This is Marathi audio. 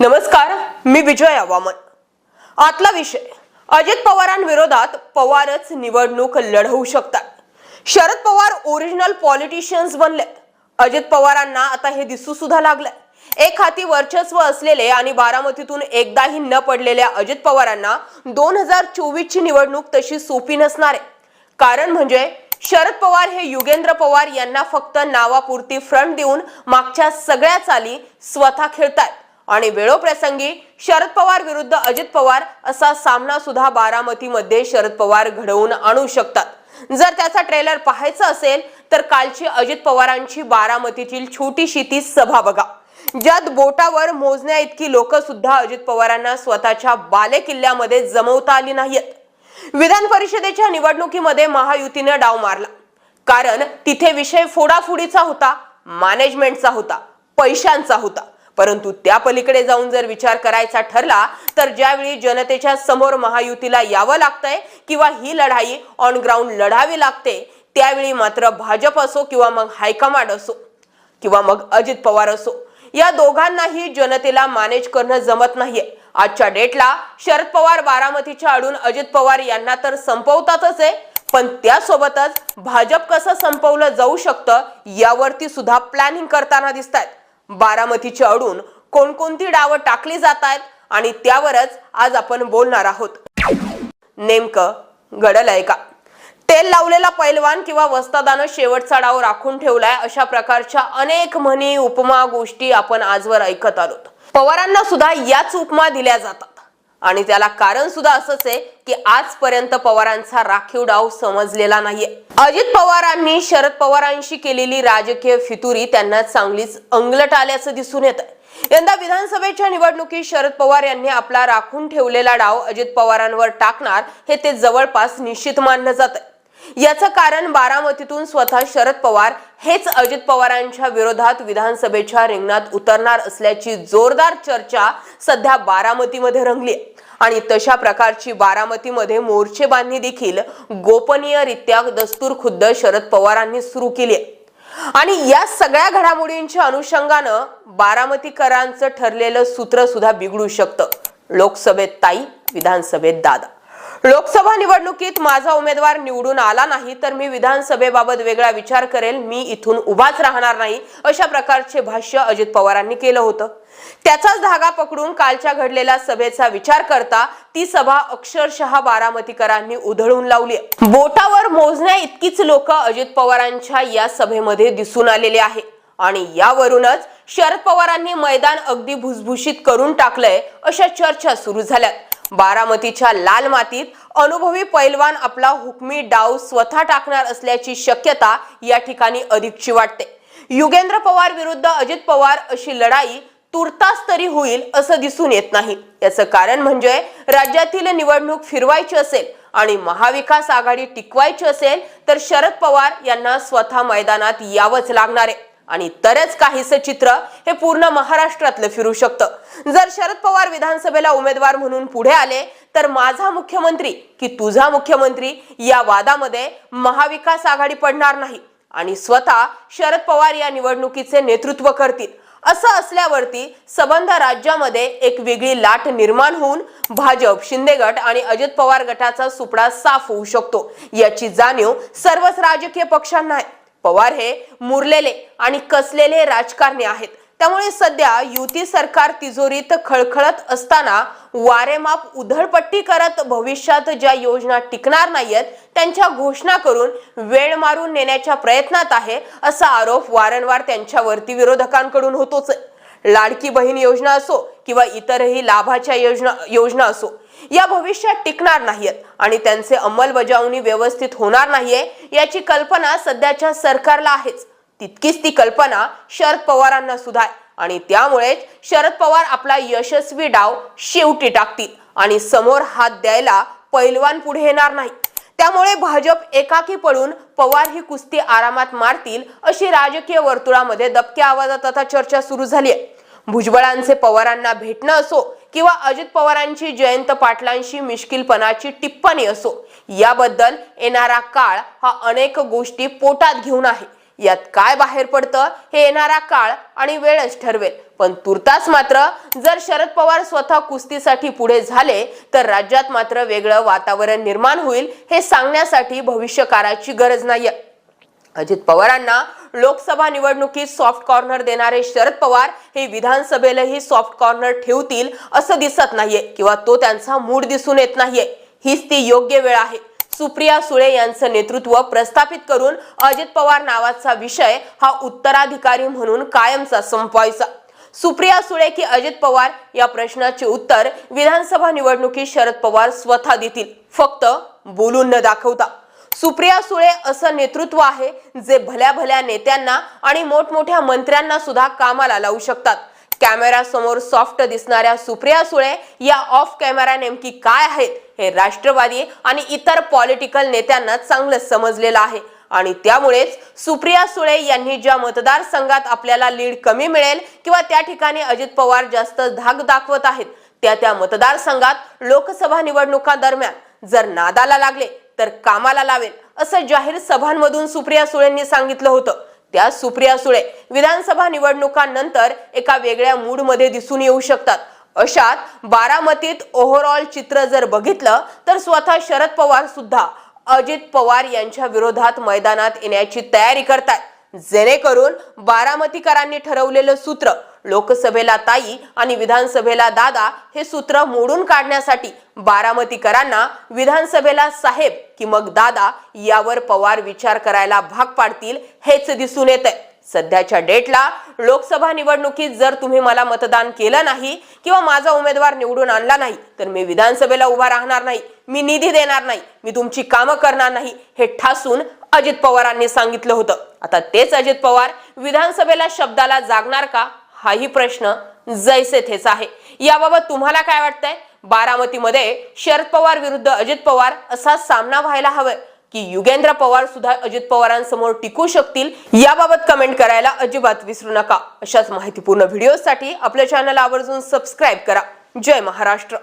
नमस्कार मी विजय वामन. आतला विषय. अजित पवारांविरोधात पवारच निवडणूक लढवू शकतात. शरद पवार ओरिजिनल पॉलिटिशियन्स बनले अजित पवारांना आता हे दिसू सुद्धा लागलंय. एक हाती वर्चस्व असलेले आणि बारामतीतून एकदाही न पडलेल्या अजित पवारांना दोन हजार चोवीस ची निवडणूक तशी सोपी नसणार. आहे कारण म्हणजे शरद पवार हे युगेंद्र पवार यांना फक्त नावापुरती फ्रंट देऊन मागच्या सगळ्या चाली स्वतः खेळतायत. आणि वेळोप्रसंगी शरद पवार विरुद्ध अजित पवार असा सामना सुद्धा बारामतीमध्ये शरद पवार घडवून आणू शकतात. जर त्याचा ट्रेलर पाहायचा असेल तर कालची अजित पवारांची बारामतीतील छोटीशी ती सभा बघा. ज्यात बोटावर मोजण्या इतकी लोक सुद्धा अजित पवारांना स्वतःच्या बाले किल्ल्यामध्ये जमवता आली नाहीयेत. विधान परिषदेच्या निवडणुकीमध्ये महायुतीनं डाव मारला. कारण तिथे विषय फोडाफोडीचा होता मॅनेजमेंटचा होता पैशांचा होता. परंतु त्या पलीकडे जाऊन जर विचार करायचा ठरला तर ज्यावेळी जनतेच्या समोर महायुतीला यावं लागतंय किंवा ही लढाई ऑन ग्राउंड लढावी लागते त्यावेळी मात्र भाजप असो किंवा मग हायकमांड असो किंवा मग अजित पवार असो या दोघांनाही जनतेला मॅनेज करणं जमत नाहीये. आजच्या डेटला शरद पवार बारामतीच्या आडून अजित पवार यांना तर संपवतातच आहे पण त्यासोबतच भाजप कसं संपवलं जाऊ शकतं यावरती सुद्धा प्लॅनिंग करताना दिसत आहेत बारामतीच्या अडून कोणकोणती डावं टाकली जात आहेत आणि त्यावरच आज आपण बोलणार आहोत. नेमकं घडलंय का? तेल लावलेला पैलवान किंवा वस्तादानं शेवटचा डाव राखून ठेवलाय अशा प्रकारच्या अनेक म्हणी उपमा गोष्टी आपण आजवर ऐकत आलो पवारांना सुद्धा याच उपमा दिल्या जातात. आणि त्याला कारण सुद्धा असंच आहे की आजपर्यंत पवारांचा राखीव डाव समजलेला नाहीये. अजित पवारांनी शरद पवारांशी केलेली राजकीय फितुरी त्यांना चांगलीच अंगलट आल्याचं दिसून येत यंदा विधानसभेच्या निवडणुकीत शरद पवार यांनी आपला राखून ठेवलेला डाव अजित पवारांवर टाकणार हे ते जवळपास निश्चित मानलं जात याचं कारण बारामतीतून स्वतः शरद पवार हेच अजित पवारांच्या विरोधात विधानसभेच्या रिंगणात उतरणार असल्याची जोरदार चर्चा सध्या बारामतीमध्ये रंगली आणि तशा प्रकारची बारामतीमध्ये मोर्चे बांधणी देखील गोपनीयरित्या दस्तूर खुद्द शरद पवारांनी सुरू केली आहे. आणि या सगळ्या घडामोडींच्या अनुषंगानं बारामतीकरांचं ठरलेलं सूत्र सुद्धा बिघडू शकतं. लोकसभेत ताई विधानसभेत दादा. लोकसभा निवडणुकीत माझा उमेदवार निवडून आला नाही तर मी विधानसभेबाबत वेगळा विचार करेल. मी इथून उभाच राहणार नाही अशा प्रकारचे भाष्य अजित पवारांनी केलं होतं. त्याचाच धागा पकडून कालच्या घडलेल्या सभेचा विचार करता ती सभा अक्षरशः बारामतीकरांनी उधळून लावली. बोटावर मोजण्या इतकीच लोक अजित पवारांच्या या सभेमध्ये दिसून आलेले आहे. आणि यावरूनच शरद पवारांनी मैदान अगदी भुसभुशीत करून टाकलंय अशा चर्चा सुरू झाल्यात. बारामतीच्या लाल मातीत अनुभवी पैलवान आपला हुकमी डाव स्वतः टाकणार असल्याची शक्यता या ठिकाणी अधिकची वाटते. युगेंद्र पवार विरुद्ध अजित पवार अशी लढाई तुर्तास तरी होईल असं दिसून येत नाही. याचं कारण म्हणजे राज्यातील निवडणूक फिरवायची असेल आणि महाविकास आघाडी टिकवायची असेल तर शरद पवार यांना स्वतः मैदानात यावंच लागणार आहे. आणि तरच काहीसं चित्र हे पूर्ण महाराष्ट्रातलं फिरू शकतं. जर शरद पवार विधानसभेला उमेदवार म्हणून पुढे आले तर माझा मुख्यमंत्री की तुझा मुख्यमंत्री या वादामध्ये महाविकास आघाडी पडणार नाही आणि स्वतः शरद पवार या निवडणुकीचे नेतृत्व करतील. असं असल्यावरती सबंध राज्यामध्ये एक वेगळी लाट निर्माण होऊन भाजप शिंदे गट आणि अजित पवार गटाचा सुपडा साफ होऊ शकतो. याची जाणीव सर्वच राजकीय पक्षांना आहे. पवार हे मुरलेले आणि कसलेले राजकारणी आहेत. त्यामुळे सध्या युती सरकार तिजोरीत खळखळत असताना वारेमाप उधळपट्टी करत भविष्यात ज्या योजना टिकणार नाहीयेत त्यांच्या घोषणा करून वेळ मारून नेण्याच्या प्रयत्नात आहे असा आरोप वारंवार त्यांच्यावरती विरोधकांकडून होतोच लाडकी बहीण योजना असो किंवा इतरही लाभाच्या योजना योजना असो या भविष्यात टिकणार नाहीयेत आणि त्यांचे अंमलबजावणी व्यवस्थित होणार नाहीये याची कल्पना सध्याच्या सरकारला आहेच. तितकीच ती कल्पना शरद पवारांना सुद्धा आहे आणि त्यामुळेच शरद पवार आपला यशस्वी डाव शेवटी टाकतील आणि समोर हात द्यायला पैलवान पुढे येणार नाही. त्यामुळे भाजप एकाकी पडून पवार ही कुस्ती आरामात मारतील अशी राजकीय वर्तुळामध्ये दबक्या आवाजात आता चर्चा सुरू झाली आहे भुजबळांचे पवारांना भेटणं असो किंवा अजित पवारांची जयंत पाटलांशी मिश्किलपणाची टिप्पणी असो याबद्दल येणारा काळ हा अनेक गोष्टी पोटात घेऊन आहे. यात काय बाहेर पडतं हे येणारा काळ आणि वेळच ठरवेल. पण तुर्तास मात्र जर शरद पवार स्वतः कुस्तीसाठी पुढे झाले तर राज्यात मात्र वेगळं वातावरण निर्माण होईल हे सांगण्यासाठी भविष्यकाराची गरज नाहीये. अजित पवारांना लोकसभा निवडणुकीत सॉफ्ट कॉर्नर देणारे शरद पवार हे विधानसभेलाही सॉफ्ट कॉर्नर ठेवतील असं दिसत नाहीये किंवा तो त्यांचा मूड दिसून येत नाहीये. हीच ती योग्य वेळ आहे. सुप्रिया सुळे यांचं नेतृत्व प्रस्थापित करून अजित पवार नावाचा विषय हा उत्तराधिकारी म्हणून कायमचा संपवायचा. सुप्रिया सुळे की अजित पवार या प्रश्नाचे उत्तर विधानसभा निवडणुकीत शरद पवार स्वतः देतील. फक्त बोलून न दाखवता. सुप्रिया सुळे असं नेतृत्व आहे जे भल्या भल्या नेत्यांना आणि मोठमोठ्या मंत्र्यांना सुद्धा कामाला लावू शकतात. कॅमेरा समोर सॉफ्ट दिसणाऱ्या सुप्रिया सुळे या ऑफ कॅमेरा नेमकी काय आहेत हे राष्ट्रवादी आणि इतर पॉलिटिकल नेत्यांना चांगलं समजलेलं आहे. आणि त्यामुळेच सुप्रिया सुळे यांनी ज्या मतदारसंघात आपल्याला लीड कमी मिळेल किंवा त्या ठिकाणी अजित पवार जास्त धाक दाखवत आहेत त्या त्या मतदारसंघात लोकसभा निवडणुका दरम्यान जर नादाला लागले तर कामाला लावेल असं जाहीर सभांमधून सुप्रिया सुळेंनी सांगितलं होतं. त्या सुप्रिया सुळे विधानसभा निवडणुकांनंतर एका वेगळ्या मूडमध्ये दिसून येऊ शकतात. अशात बारामतीत ओव्हरऑल चित्र जर बघितलं तर स्वतः शरद पवार सुद्धा अजित पवार यांच्या विरोधात मैदानात येण्याची तयारी करतात जेणेकरून बारामतीकरांनी ठरवलेलं सूत्र लोकसभेला ताई आणि विधानसभेला दादा हे सूत्र मोडून काढण्यासाठी बारामतीकरांना विधानसभेला साहेब की मग दादा यावर पवार विचार करायला भाग पाडतील हेच दिसून येत सध्याच्या डेटला लोकसभा निवडणुकीत जर तुम्ही मला मतदान केलं नाही किंवा माझा उमेदवार निवडून आणला नाही तर मी विधानसभेला उभा राहणार नाही मी निधी देणार नाही मी तुमची कामं करणार नाही हे ठासून अजित पवारांनी सांगितलं होतं. आता तेच अजित पवार विधानसभेला शब्दाला जागणार का? हाही प्रश्न जैसे थेच आहे. याबाबत तुम्हाला काय वाटतंय? बारामतीमध्ये शरद पवार विरुद्ध अजित पवार असा सामना व्हायला हवाय की युगेंद्र पवार सुद्धा अजित पवारांसमोर टिकू शकतील याबाबत कमेंट करायला अजिबात विसरू नका. अशाच माहितीपूर्ण व्हिडिओसाठी आपल्या चॅनल आवर्जून सबस्क्राईब करा. जय महाराष्ट्र.